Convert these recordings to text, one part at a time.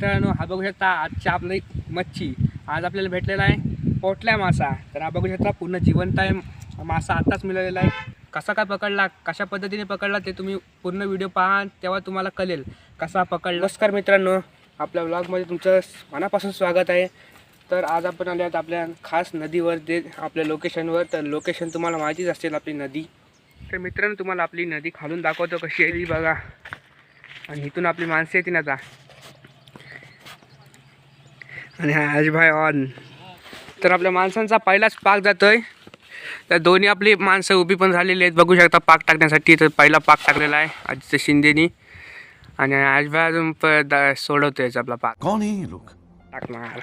मित्रांनो हा बघू शकता आजची आपली मच्छी. आज आपल्याला भेटलेला आहे पोटल्या मासा. तर हा बघू शकता पूर्ण जिवंत आहे. मासा आत्ताच मिळालेला आहे. कसा काय पकडला कशा पद्धतीने पकडला ते तुम्ही पूर्ण व्हिडिओ पहा तेव्हा तुम्हाला कळेल कसा पकडला. नमस्कार मित्रांनो आपल्या ब्लॉगमध्ये तुमचं मनापासून स्वागत आहे. तर आज आपण आले आहोत आपल्या खास नदीवर जे आपल्या लोकेशनवर तर लोकेशन तुम्हाला माहितीच असेल आपली नदी. तर मित्रांनो तुम्हाला आपली नदी खालून दाखवतो कशी आहे बघा. आणि इथून आपली माणसं येतील आता. आणि हा आजभाई ऑन तर आपल्या माणसांचा पहिलाच पाक जातोय. तर दोन्ही आपली माणसं उभी पण झालेली आहेत. बघू शकता पाक टाकण्यासाठी तर पहिला पाक टाकलेला आहे आजीचं शिंदेनी. आणि आजभाई अजून सोडवतोय आपला पाक. ये लोग? टाकणार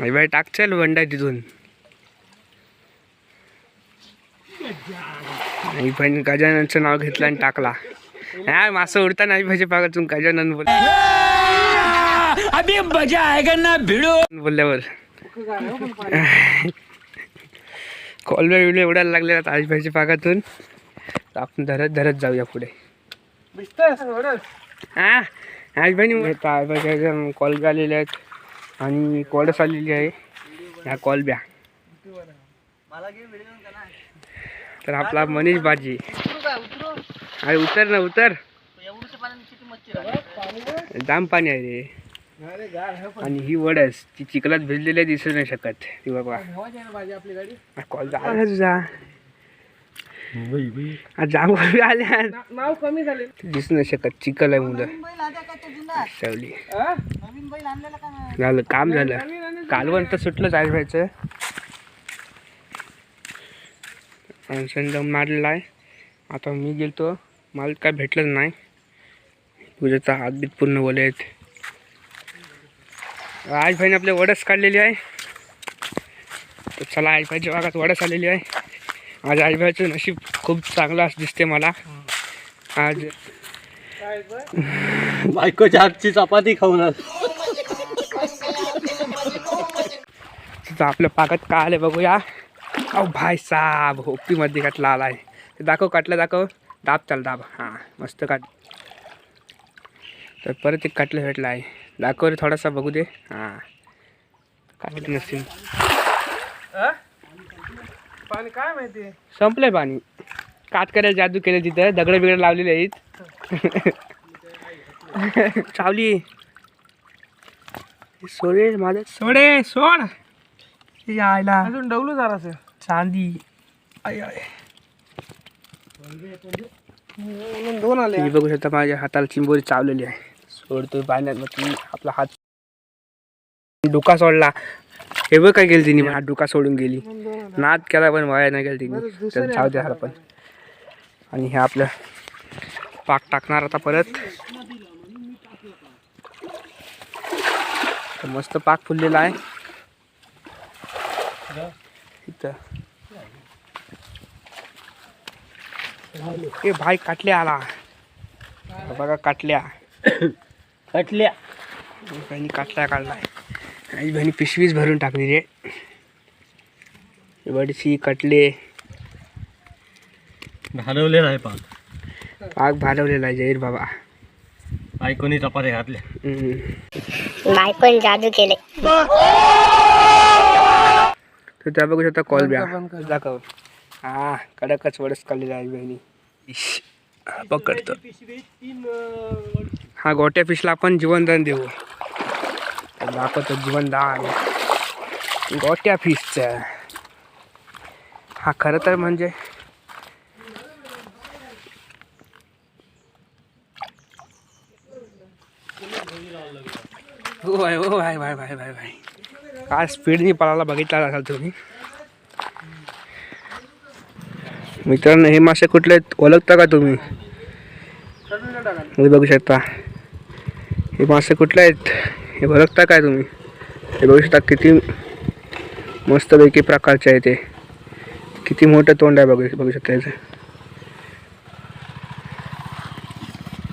आजभाई टाकचल बंडा तिथून. आईबाईने गजाननचं नाव घेतलं आणि टाकला. हा मासं उडताना आईबाईच्या पाकातून गजानन बोल. अभी मजा आएगा ना भिड़ो? बोलल्यावर. कॉलवे बिलवे उडायला लागले आता आजबाईच्या पाकातून तर आपण धरत धरत जाऊया पुढे. हा? आजबाईने आजबाईच्या कॉल आलेले आहेत आणि कॉडस आलेली आहे. ह्या कॉलब्या तर आपला मनीष बाजी. अरे उतर ना उतर. जाम पाणी आहे रे. आणि ही वडस ती चिखलात भिजलेली दिसू नाही शकत. ती बाबा. कॉल झाला. तुझा. आल्या नाव कमी झाले. दिसू नाही शकत चिखल आहे मुलं. शेवली झालं काम झालं. कालवण तर सुटलंच आहे व्हायचं संदम मारलेला आहे. आता मी गेलतो मला काय भेटलंच नाही. तुझ्याचा हात बीत पूर्ण बोले आहेत. आज भाईने आपले वडस काढलेली आहे. तर चला आई भाईच्या भागात वडस आलेली आहे. आज भाईचं नशीब खूप चांगलं असं दिसते मला. आज बायकोच्या हातची चपाती खाऊन तिथं आपल्या पाकात काय आले बघूया. अहो भाई साब होपीमध्ये काटला आला आहे दाखव काटलं दाखव. दाब चाल दाब. हां मस्त काट. तर परत एक काटलं भेटलं आहे. दाखव रे थोडासा बघू दे. हां. काटलं नसतील. पाणी काय माहिती? संपलंय पाणी. काट करायला जादू केलं तिथं. दगड बिगड लावलेले आहेत. चावली. सोडे माझं. सोडे सोड. यायला. अजून डवलू जरास. चांदी. आय आय. दोन आले बघू शकता माझ्या हाताला चिंबोरी चावलेली आहे. सोडतोय पाण्यात मग ती आपला हात डोका सोडला. हे बघ काय केलं तिने हात डोका सोडून गेली. नाद केला पण वाया नाही गेली तिने. तर जाऊ द्या पण आणि हे आपलं पाक टाकणार आता परत. मस्त पाक फुललेला आहे. इथं. ए भाई काटल्या आला. बघा काटल्या. कटल्या. बहिणी काटल्या काढलाय आई बहिणी पिशवीच भरून टाकली रे बडीशी कटले. घालवलेला आहे पाक. पाक भालवलेला आहे जैर बाबा. बायकोनी चपात्या घातल्या. हम्म. बायकोन जादू केले. तर त्या बघू शकता कॉल ब्या. दाखव. हा कडकच वडच काढलेला आहे बहिणी. पकडतो. हा गोट्या फिशला आपण जीवनदान देऊ. तर दाखवतो जीवनदान. गोट्या फिशचं. हा खरं तर म्हणजे हो भाई हो भाई भाई भाई भाई भाई. काय स्पीडनी पळाला बघितला असाल तुम्ही? मित्रांनो हे मासे कुठले ओळखता का तुम्ही बघू शकता. हे मासे कुठले आहेत? हे बघता काय तुम्ही? हे बघू शकता किती मस्तपैकी प्रकारचे आहे ते. किती मोठं तोंड आहे बघू बघू शकता याचं.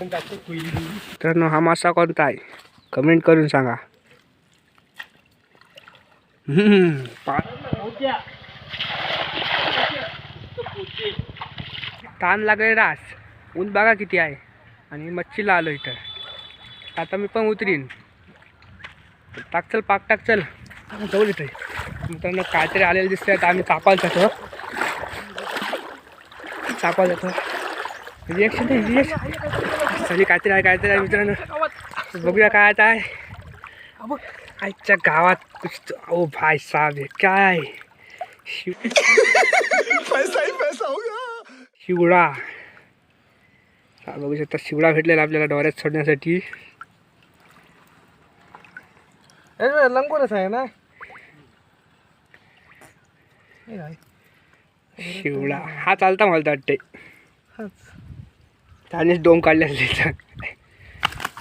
मित्रांनो हा मासा कोणता आहे? कमेंट करून सांगा. ताण लागले रास. ऊन बघा किती आहे. आणि मच्छीला आलो इथं. आता मी पण उतरीन. टाक चल पाक टाक चल. जाऊ इथे. मित्रांनो काहीतरी आलेलं दिसतंय. आता आम्ही चापायला जातो. चापायला जातो. रिएक्शन आहे रिएक्शन सगळी काहीतरी आहे काहीतरी आहे मित्रांनो. बघूया काय आता आहे. आजच्या गावात कुछ तो ओ भाई साहब हे काय? शिव शिवडा. हा बघू शकता शिवडा भेटलेला आपल्याला डोऱ्यात सोडण्यासाठी. लंगोरच आहे ना? शिवडा हा चालता मला तर वाटते त्यानेच डोम काढलेले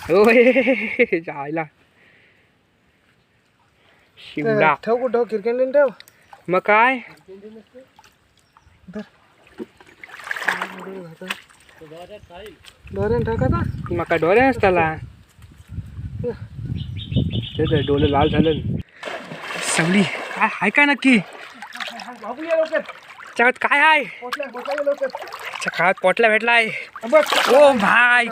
होय जायला. शिवडा ठेव कुठं? क्रिकेट ठेव. मग काय? धरण ठेव का मग काय डोळे असताला? ते तर डोळे लाल झालं. सगळी काय आहे काय नक्की? लवकर. त्याच्यात काय आहे लवकर. काळात पोटला भेटला आहे ओ भाई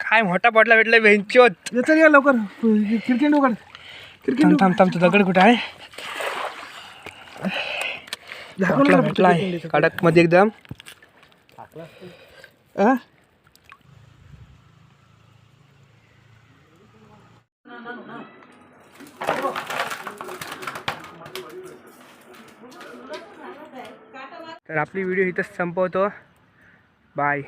काय मोठा पोटला भेटला बेंचोत येतं या लवकर. क्रिकेट उघड. क्रिकेट थांब थांब तो दगड कुठं आहे? भेटला आहे कडकमध्ये एकदम. तर आपली व्हिडिओ इथंच संपवतो. बाय